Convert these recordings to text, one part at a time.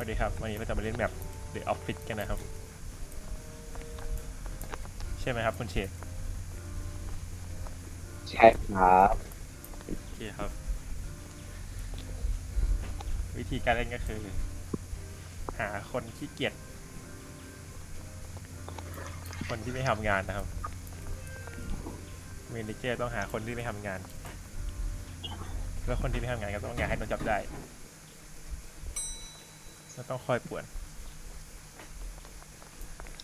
วัสดีครับ วันนี้เราจะมาเล่นแบบ The Office กันนะครับ ใช่ไหมครับ คุณเชษใช่ครับโอเคครับ วิธีการเล่นก็คือ หาคนขี้เกียจคนที่ไม่ทำงานนะครับเมนเจอร์ต้องหาคนที่ไม่ทำงาน แล้วคนที่ไม่ทำงานก็ต้องอยากให้โดนจับได้ แล้วต้องคอยป่วน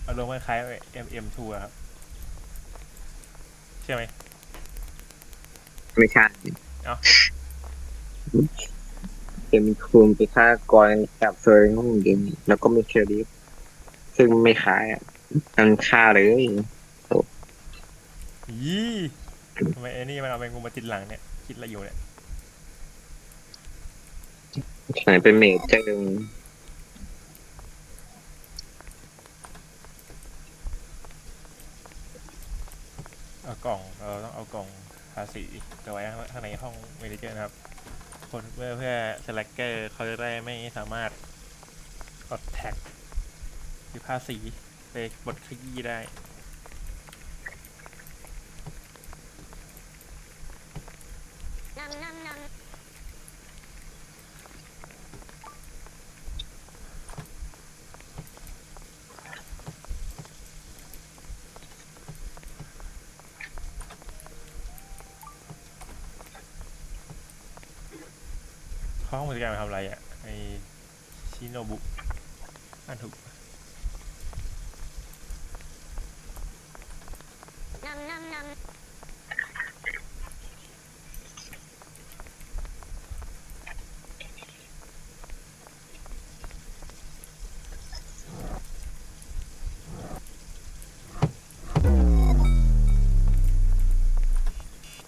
อารมณ์คล้ายๆ MM2 อะครับ ใช่ไหมไม่ใช่เอ้าเป็นคุมไปฆ่ากรกับเฟอร์นุ่งเดนแล้วก็มีเครดิตซึ่งไม่ขายอะมันฆ่าเลยยี่ทำไมไอ้นี่มันเอาแมงมุมมาติดหลังเนี่ย คิดอะไรอยู่เนี่ยไหนเป็นเมจเจอร์ เอา กล่องเราต้องเอากล่องภาษีไปไว้ข้างในห้องเมนเจอร์นะครับ คนเพื่อเพื่อสแลกเกอร์เขาจะได้ไม่สามารถกดแท็กหรือภาษีไปบดขยี้ได้ ห้องบริการมาทำอะไรอะไอชิโนบุอ่านถูก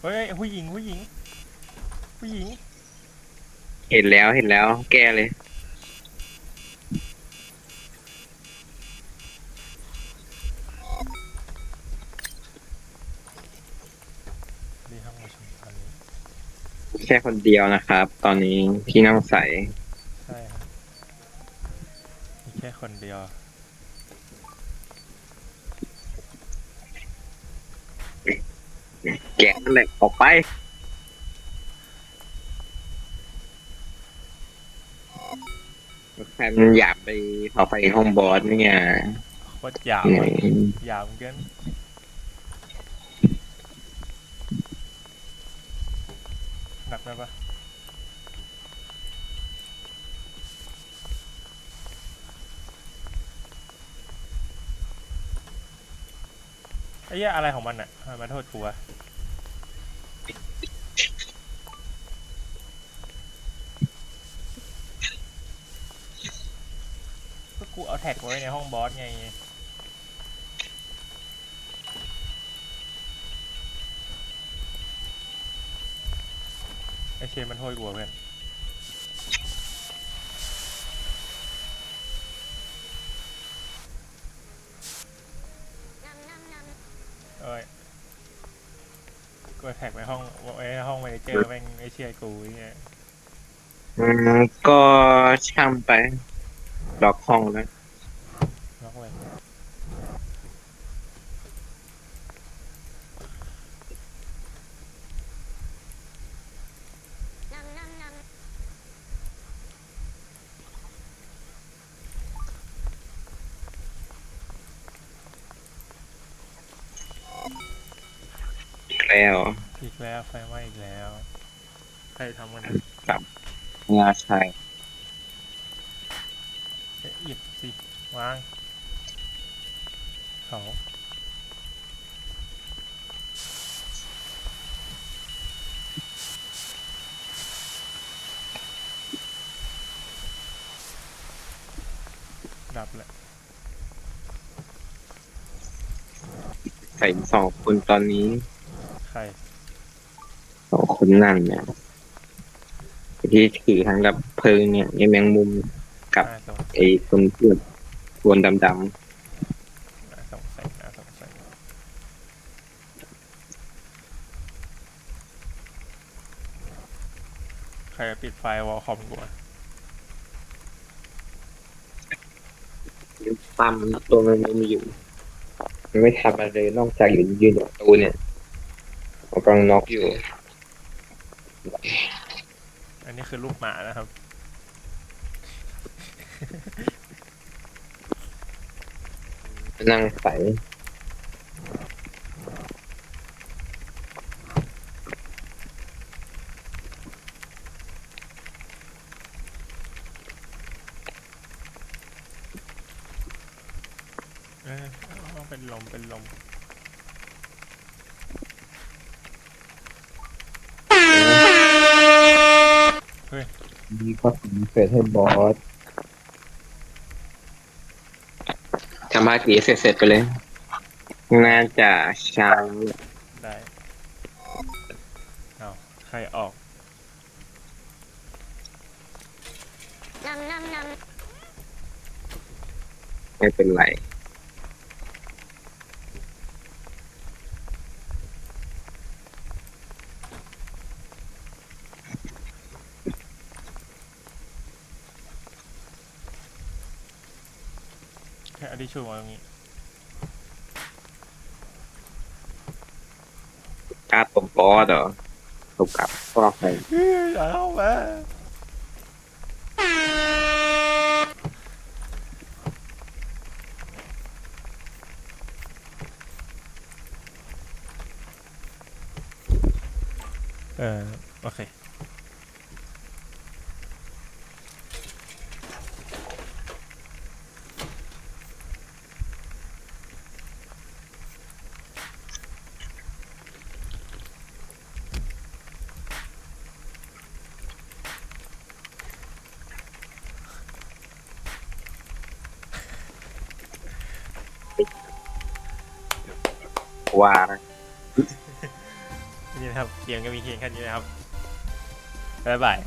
เฮ้ยผู้หญิงผู้หญิงผู้หญิง เห็นแล้วเห็นแล้ว แก้เลยที่ห้องประชุมตอนนี้แค่คนเดียวนะครับ ตอนนี้พี่น้องใสใช่ครับมีแค่คนเดียวแกะนั่นแหละออกไป ใครมันอยากไปเผาไฟห้องบอสเนี่ยโคตรหยาบอือะมหยาบเกินหนักไหมปะไอ้เหี้ยอะไรของมันอะทำไมมาโทษกูวะก็กูเอา แท็กไว้ในห้องบอสไงไอเชมันโทษกูอะเพื่อนเอ้ยกูแท็กไปห้องไว้ห้องเมเจอร์แม่งไม่เชื่อกูไอ้เนี่ย อืมก็ช่างไปล็อกห้องแล้ว ล็อกเลย แล้วอีกแล้วไฟไหม้อีกแล้วใครทำมันนะงาชายเอ๊ะหยิบสิวางเขาดับแหละใส่สองคนตอนนี้ใค รสองคนนั่นเนี่ยที่ถือทั้งดับเพลิงเนี่ยไอ้แมงมุมครับ น่าสงไอ้คนเพื่อนวนดำน่าสงสัยน่าสงสัยใครปิดไฟวอลคอมกูอะปั๊มตัวมันไม่มีอยู่ มันไม่ทำอะไรเลยนอกจากอยู่ยืนอยู่ประตูเนี่ย ผมกำลังน็อกอยู่อันนี้คือลูกหมานะครับ นั่งใส่เออเอาเป็นลมเป็นลม มีข้อสงเสร็จให้บอสทำภารกิจเสร็จๆไปเลย น่าจะเช้าได้เอาใครออก Nom nom nom. ไม่เป็นไร แค่อดิชูมาตรงนี้ การตบบอสเหรอถูกกับก็ใครเฮ้ยอย่าเข้ามาเออโอเค ว่านะนี่นะครับเกมก็มีเพียงแค่นี้นะครับบ๊ายบาย